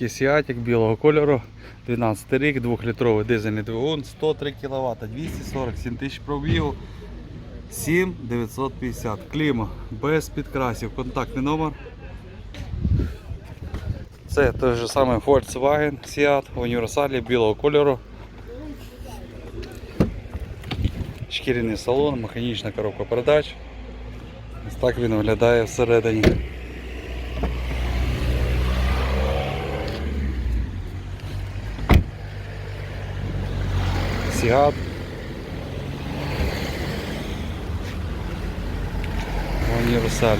Сіатік білого кольору, 12 рік, 2-літровий дизельний двигун, 103 кВт, 247 тисяч пробігу, 7950. Кліма без підкрасів, контактний номер. Це той же самий Volkswagen Seat в універсалі білого кольору. Шкіряний салон, механічна коробка передач. Ось так він виглядає всередині. Сігат. В універсалі.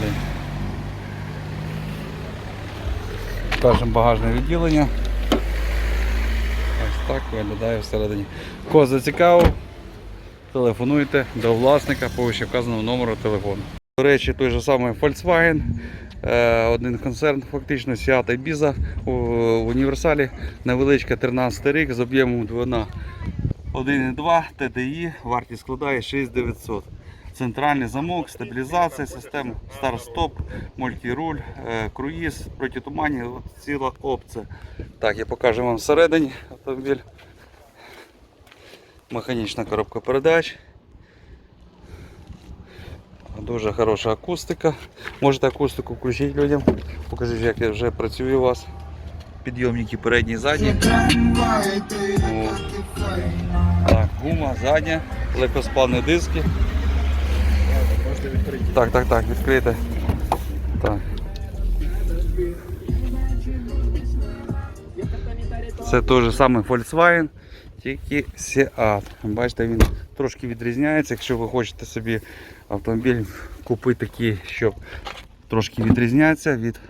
Покажемо багажне відділення. Ось так виглядає всередині. Кого зацікавив, телефонуйте до власника по вище вказаному номеру телефону. До речі, той же самий Volkswagen, е, один концерн, фактично Seat Ibiza в універсалі, невеличка 13 рік з об'ємом двигуна 1.2 TDI, вартість складає 6900. Центральний замок, стабілізація системи, старт-стоп, мультируль, е, круїз, протитуманні, ціла опція. Так, я покажу вам всередині автомобіль. Механічна коробка передач. Дуже хороша акустика. Можете акустику включити людям. Покажіть, як я вже працює у вас. Підйомники передні і задні. О. Гума, задня, легкоспавні диски. Так, так, так, відкрите. Так. Це той же самий Volkswagen, тільки Seat. Бачите, він трошки відрізняється. Якщо ви хочете собі автомобіль купити такий, щоб трошки відрізнятися від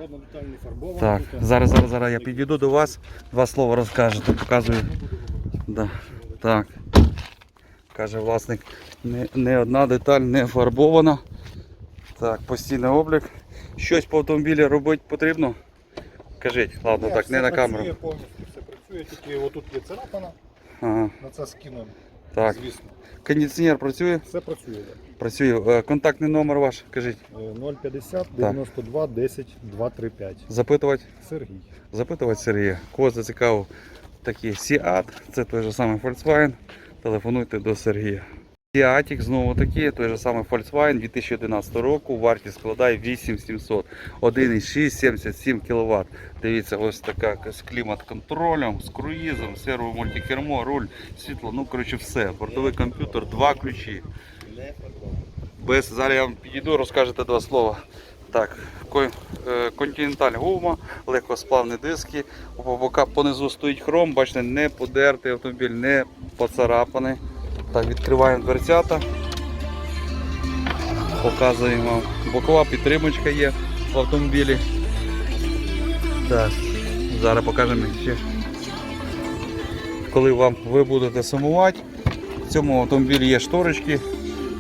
так, зараз, зараз, зараз я підійду до вас, два слова розкажете, показую. Да. Так. Каже власник, не, не одна деталь не фарбована. Так, постійний облік. Щось по автомобілі робити потрібно? Кажіть, ладно, так, не на камеру. Працює повністю, все працює, тільки отут є царапана, Ага, на це скинуємо, так. звісно. Кондиціонер працює? Все працює. так. Працює. Е, Контактний номер ваш, кажіть. Е, 050 92 10 235. Запитувати? Сергій. Запитувати Сергія. Кого зацікавив такий Seat, це той же самий Volkswagen. Телефонуйте до Сергія. Seatik знову таки, той же самий Volkswagen 2011 року, вартість складає 8700, 1,6, 77 кВт. Дивіться, ось така з клімат-контролем, з круїзом, серво мультикермо, руль, світло, ну коротше все. Бортовий комп'ютер, два ключі. Без, зараз я вам підійду, розкажете два слова. Так, е, континенталь гума, легкосплавні диски, по бока понизу стоїть хром, бачите, не подертий автомобіль, не поцарапаний. Так, відкриваємо дверцята. Показуємо. Бокова підтримочка є в автомобілі. Так, зараз покажемо ще. Коли вам ви будете сумувати, в цьому автомобілі є шторочки.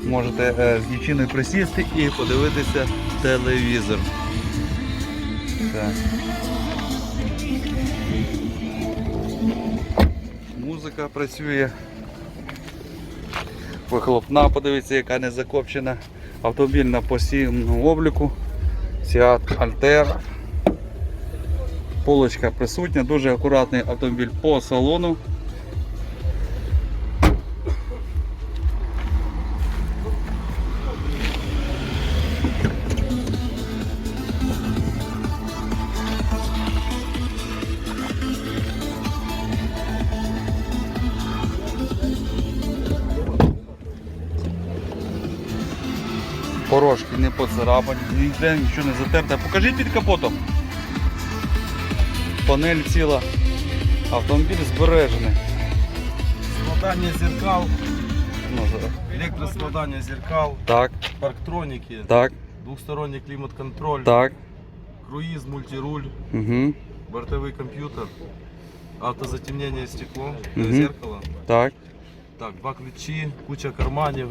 Можете е, з дівчиною присісти і подивитися телевізор. Так. Музика працює. Вихлопна, подивіться, яка не закопчена. Автомобіль на постійному обліку. Seat Alter. Полочка присутня, дуже акуратний автомобіль по салону. Порожки не поцарапані, ніде нічого не затерте. Покажіть під капотом. Панель ціла. Автомобіль збережений. Складання зеркал, Ну, електроскладання зеркал, Так, парктроніки, так, двохсторонній клімат-контроль, так. круїз, мультируль, Угу. бортовий комп'ютер, автозатемнення стекло, Мгм. зеркало. Так. Так, два ключі, куча карманів,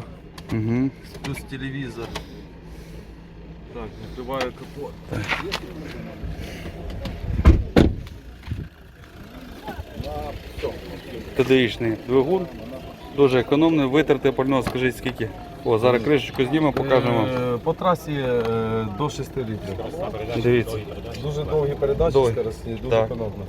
Угу. плюс телевізор. Так, накриваю капот. ТДІшний двигун. Дуже економний, витрати пального, скажіть скільки. О, зараз кришечку знімемо, покажемо. вам. Е, По трасі е, до 6 літрів. Дивіться. Дуже довгі передачі, Довгі. скоростні, дуже Так. економно.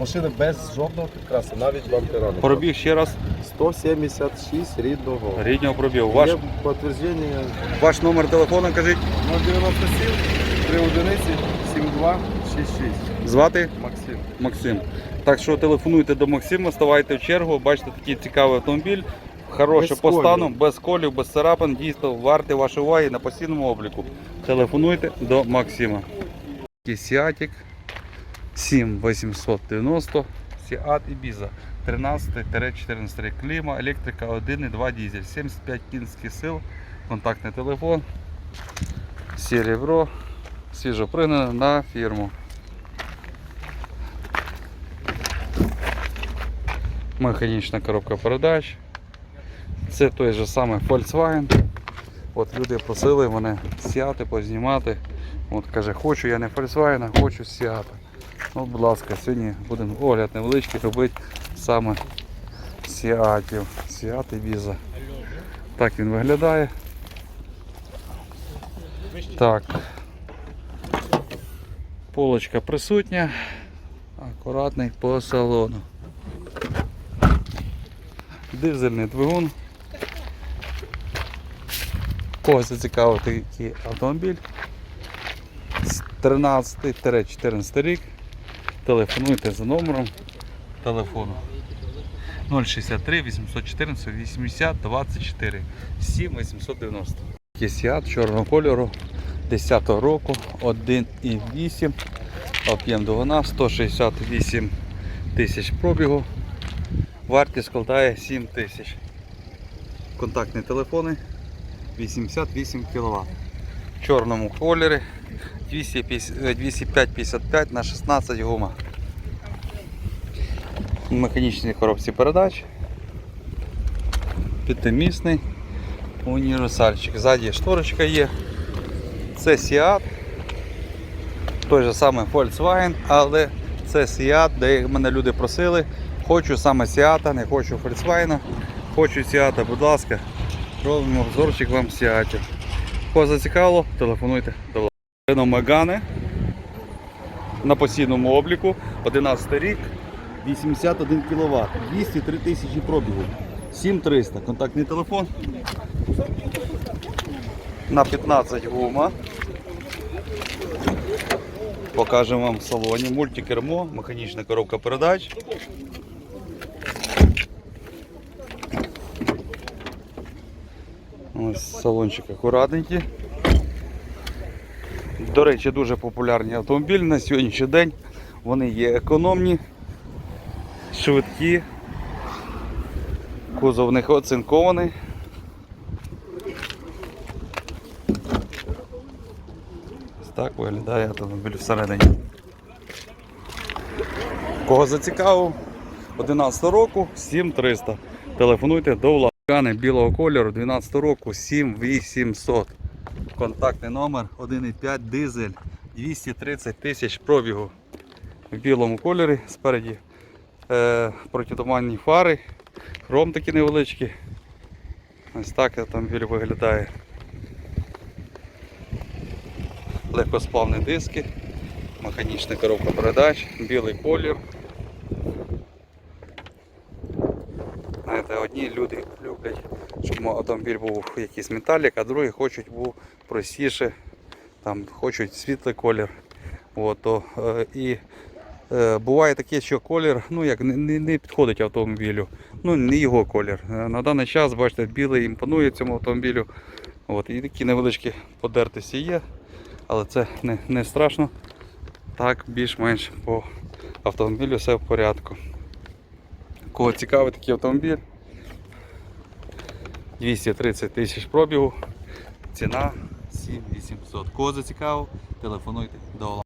Машина без жодного підкраси, навіть бампера. Пробіг ще раз 176 рідного. ріднього пробігу. Ваш, Є підтвердження ваш номер телефону кажіть. 097 3 одиниці 7266. Звати Максим. Максим. Так що телефонуйте до Максима, ставайте в чергу, бачите такий цікавий автомобіль. Хороший Без по колів. стану, без колів, без царапин, дійсно вартий вашої уваги на постійному обліку. Телефонуйте до Максима. Сіатік 7890, Сіат Ібіза 13-14 рік кліма, електрика 1,2 дізель, 75 кінських сил, контактний телефон, серебро, свіжо пригнане на фірму. Механічна коробка передач. Це той же самий Volkswagen. От люди просили мене сіати, познімати. От каже, хочу я не Volkswagen, а хочу сіати. От, будь ласка, сьогодні будемо огляд невеличкий робити саме сіатів. Сіат і віза. Так він виглядає. Так. Полочка присутня. Акуратний по салону. Дизельний двигун. Кого зацікавив такий автомобіль. З 13-14 рік. Телефонуйте за номером телефону 063 814 80 24 7 890. Кісіат чорного кольору 10 року 1,8 об'єм двигуна 168 тисяч пробігу. Вартість складає 7 тисяч. Контактні телефони 88 кВт. В чорному кольорі 205-55 на 16 гума. Механічні коробці передач. П'ятимісний універсальчик. Ззаді шторочка є. Це Seat. Той же самий Volkswagen, але це Seat, де мене люди просили. Хочу саме Seat, не хочу Volkswagen. Хочу Seat, будь ласка, робимо обзорчик вам Seat. Кого зацікавило, телефонуйте до Renault на постійному обліку, 11 рік, 81 кВт, 203 тисячі пробігу, 7300, контактний телефон. На 15 гума. Покажемо вам в салоні. Мультикермо, механічна коробка передач. Ось салончик акуратненький. До речі, дуже популярні автомобілі на сьогоднішній день. Вони є економні, швидкі, кузов в них оцинкований. Ось так виглядає автомобіль всередині. Кого зацікавив? 11 року 7300. Телефонуйте до власника білого кольору 12 року 7800. Контактний номер 1,5 дизель 230 тисяч пробігу в білому кольорі. Спереді е, протитуманні фари, хром такий невеличкий. Ось так автомобіль виглядає. Легкосплавні диски, механічна коробка передач, білий колір. Знаєте, одні люди автомобіль був якийсь металік, а другі хочуть був простіше, там хочуть світлий колір. От, то, е, і е, буває таке, що колір ну, як, не, не, не підходить автомобілю. Ну, не його колір. Е, На даний час, бачите, білий імпонує цьому автомобілю. От, і такі невеличкі подертості є, але це не, не страшно. Так, більш-менш по автомобілю все в порядку. Кого цікавий такий автомобіль? 230 тисяч пробігу, ціна 7800. Кого зацікавив, телефонуйте до